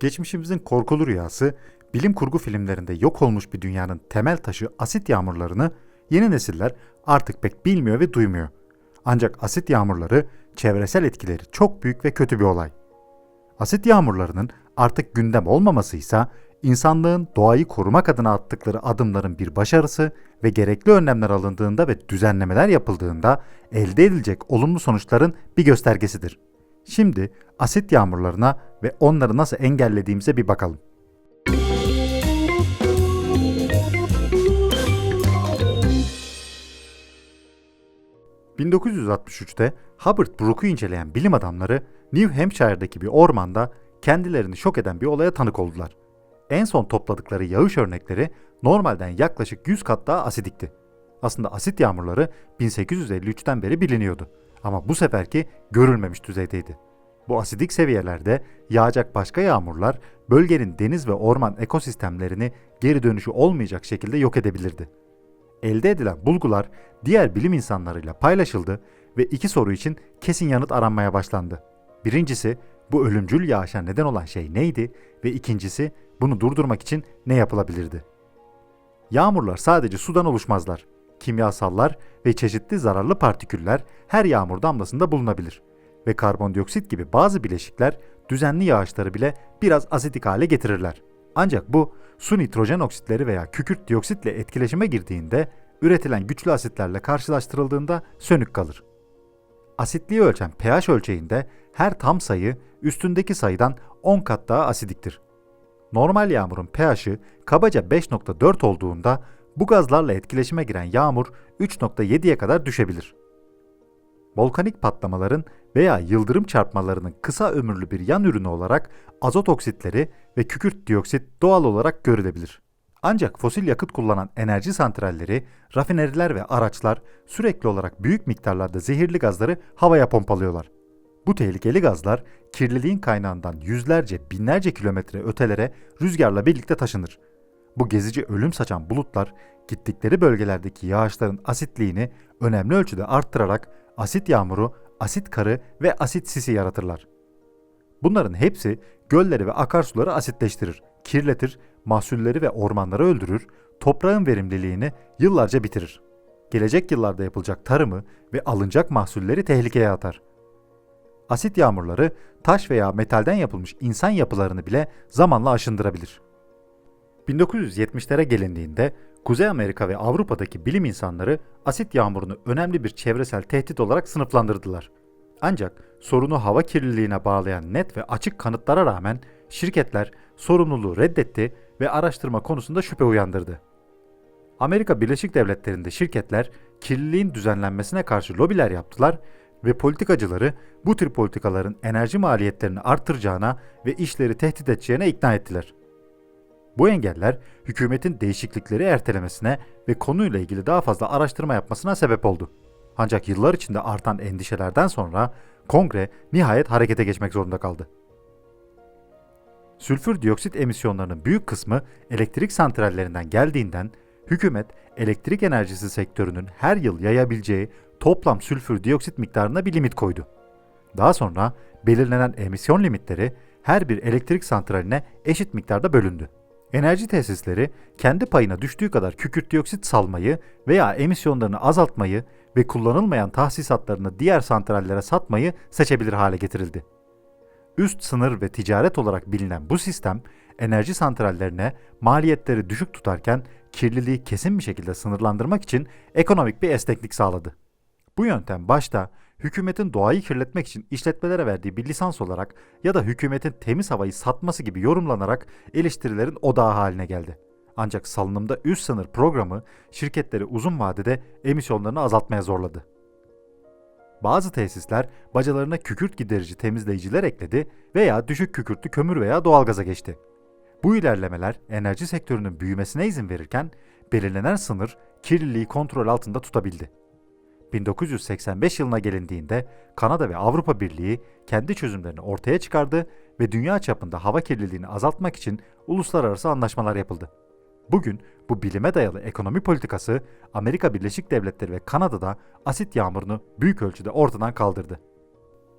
Geçmişimizin korkulu rüyası, bilim kurgu filmlerinde yok olmuş bir dünyanın temel taşı asit yağmurlarını yeni nesiller artık pek bilmiyor ve duymuyor. Ancak asit yağmurları çevresel etkileri çok büyük ve kötü bir olay. Asit yağmurlarının artık gündem olmaması ise insanlığın doğayı korumak adına attıkları adımların bir başarısı ve gerekli önlemler alındığında ve düzenlemeler yapıldığında elde edilecek olumlu sonuçların bir göstergesidir. Şimdi asit yağmurlarına ve onları nasıl engellediğimize bir bakalım. ...1963'te Hubbard Brook'u inceleyen bilim adamları New Hampshire'daki bir ormanda kendilerini şok eden bir olaya tanık oldular. En son topladıkları yağış örnekleri normalden yaklaşık 100 kat daha asidikti. Aslında asit yağmurları 1853'ten beri biliniyordu ama bu seferki görülmemiş düzeydeydi. Bu asidik seviyelerde yağacak başka yağmurlar bölgenin deniz ve orman ekosistemlerini geri dönüşü olmayacak şekilde yok edebilirdi. Elde edilen bulgular diğer bilim insanlarıyla paylaşıldı ve iki soru için kesin yanıt aranmaya başlandı. Birincisi bu ölümcül yağışa neden olan şey neydi ve ikincisi bunu durdurmak için ne yapılabilirdi? Yağmurlar sadece sudan oluşmazlar. Kimyasallar ve çeşitli zararlı partiküller her yağmur damlasında bulunabilir ve karbondioksit gibi bazı bileşikler düzenli yağışları bile biraz asidik hale getirirler. Ancak bu su nitrojen oksitleri veya kükürt dioksitle etkileşime girdiğinde üretilen güçlü asitlerle karşılaştırıldığında sönük kalır. Asitliği ölçen pH ölçeğinde her tam sayı üstündeki sayıdan 10 kat daha asidiktir. Normal yağmurun pH'i kabaca 5.4 olduğunda bu gazlarla etkileşime giren yağmur 3.7'ye kadar düşebilir. Volkanik patlamaların veya yıldırım çarpmalarının kısa ömürlü bir yan ürünü olarak azot oksitleri ve kükürt dioksit doğal olarak görülebilir. Ancak fosil yakıt kullanan enerji santralleri, rafineriler ve araçlar sürekli olarak büyük miktarlarda zehirli gazları havaya pompalıyorlar. Bu tehlikeli gazlar kirliliğin kaynağından yüzlerce, binlerce kilometre ötelere rüzgarla birlikte taşınır. Bu gezici ölüm saçan bulutlar gittikleri bölgelerdeki yağışların asitliğini önemli ölçüde arttırarak asit yağmuru, asit karı ve asit sisi yaratırlar. Bunların hepsi gölleri ve akarsuları asitleştirir, kirletir, mahsulleri ve ormanları öldürür, toprağın verimliliğini yıllarca bitirir. Gelecek yıllarda yapılacak tarımı ve alınacak mahsulleri tehlikeye atar. Asit yağmurları taş veya metalden yapılmış insan yapılarını bile zamanla aşındırabilir. 1970'lere gelindiğinde Kuzey Amerika ve Avrupa'daki bilim insanları asit yağmurunu önemli bir çevresel tehdit olarak sınıflandırdılar. Ancak sorunu hava kirliliğine bağlayan net ve açık kanıtlara rağmen şirketler sorumluluğu reddetti ve araştırma konusunda şüphe uyandırdı. Amerika Birleşik Devletleri'nde şirketler kirliliğin düzenlenmesine karşı lobiler yaptılar ve politikacıları bu tür politikaların enerji maliyetlerini artıracağına ve işleri tehdit edeceğine ikna ettiler. Bu engeller hükümetin değişiklikleri ertelemesine ve konuyla ilgili daha fazla araştırma yapmasına sebep oldu. Ancak yıllar içinde artan endişelerden sonra kongre nihayet harekete geçmek zorunda kaldı. Sülfür dioksit emisyonlarının büyük kısmı elektrik santrallerinden geldiğinden hükümet elektrik enerjisi sektörünün her yıl yayabileceği toplam sülfür dioksit miktarına bir limit koydu. Daha sonra belirlenen emisyon limitleri her bir elektrik santraline eşit miktarda bölündü. Enerji tesisleri kendi payına düştüğü kadar kükürt dioksit salmayı veya emisyonlarını azaltmayı ve kullanılmayan tahsisatlarını diğer santrallere satmayı seçebilir hale getirildi. Üst sınır ve ticaret olarak bilinen bu sistem enerji santrallerine maliyetleri düşük tutarken kirliliği kesin bir şekilde sınırlandırmak için ekonomik bir esneklik sağladı. Bu yöntem başta hükümetin doğayı kirletmek için işletmelere verdiği bir lisans olarak ya da hükümetin temiz havayı satması gibi yorumlanarak eleştirilerin odağı haline geldi. Ancak salınımda üst sınır programı şirketleri uzun vadede emisyonlarını azaltmaya zorladı. Bazı tesisler bacalarına kükürt giderici temizleyiciler ekledi veya düşük kükürtlü kömür veya doğalgaza geçti. Bu ilerlemeler enerji sektörünün büyümesine izin verirken belirlenen sınır kirliliği kontrol altında tutabildi. 1985 yılına gelindiğinde Kanada ve Avrupa Birliği kendi çözümlerini ortaya çıkardı ve dünya çapında hava kirliliğini azaltmak için uluslararası anlaşmalar yapıldı. Bugün bu bilime dayalı ekonomi politikası Amerika Birleşik Devletleri ve Kanada'da asit yağmurunu büyük ölçüde ortadan kaldırdı.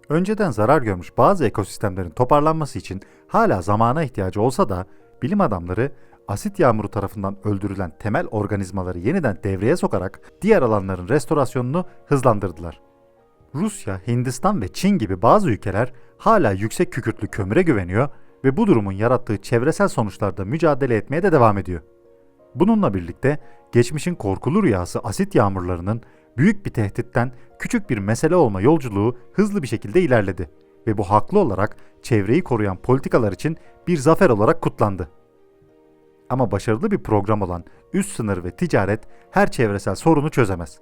Önceden zarar görmüş bazı ekosistemlerin toparlanması için hala zamana ihtiyacı olsa da bilim adamları asit yağmuru tarafından öldürülen temel organizmaları yeniden devreye sokarak diğer alanların restorasyonunu hızlandırdılar. Rusya, Hindistan ve Çin gibi bazı ülkeler hala yüksek kükürtlü kömüre güveniyor ve bu durumun yarattığı çevresel sonuçlarda mücadele etmeye de devam ediyor. Bununla birlikte geçmişin korkulu rüyası asit yağmurlarının büyük bir tehditten küçük bir mesele olma yolculuğu hızlı bir şekilde ilerledi ve bu haklı olarak çevreyi koruyan politikalar için bir zafer olarak kutlandı. Ama başarılı bir program olan üst sınır ve ticaret her çevresel sorunu çözemez.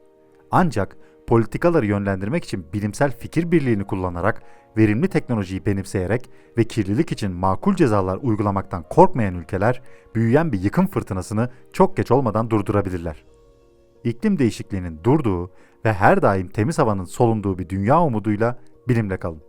Ancak politikaları yönlendirmek için bilimsel fikir birliğini kullanarak, verimli teknolojiyi benimseyerek ve kirlilik için makul cezalar uygulamaktan korkmayan ülkeler, büyüyen bir yıkım fırtınasını çok geç olmadan durdurabilirler. İklim değişikliğinin durduğu ve her daim temiz havanın solunduğu bir dünya umuduyla bilimle kalın.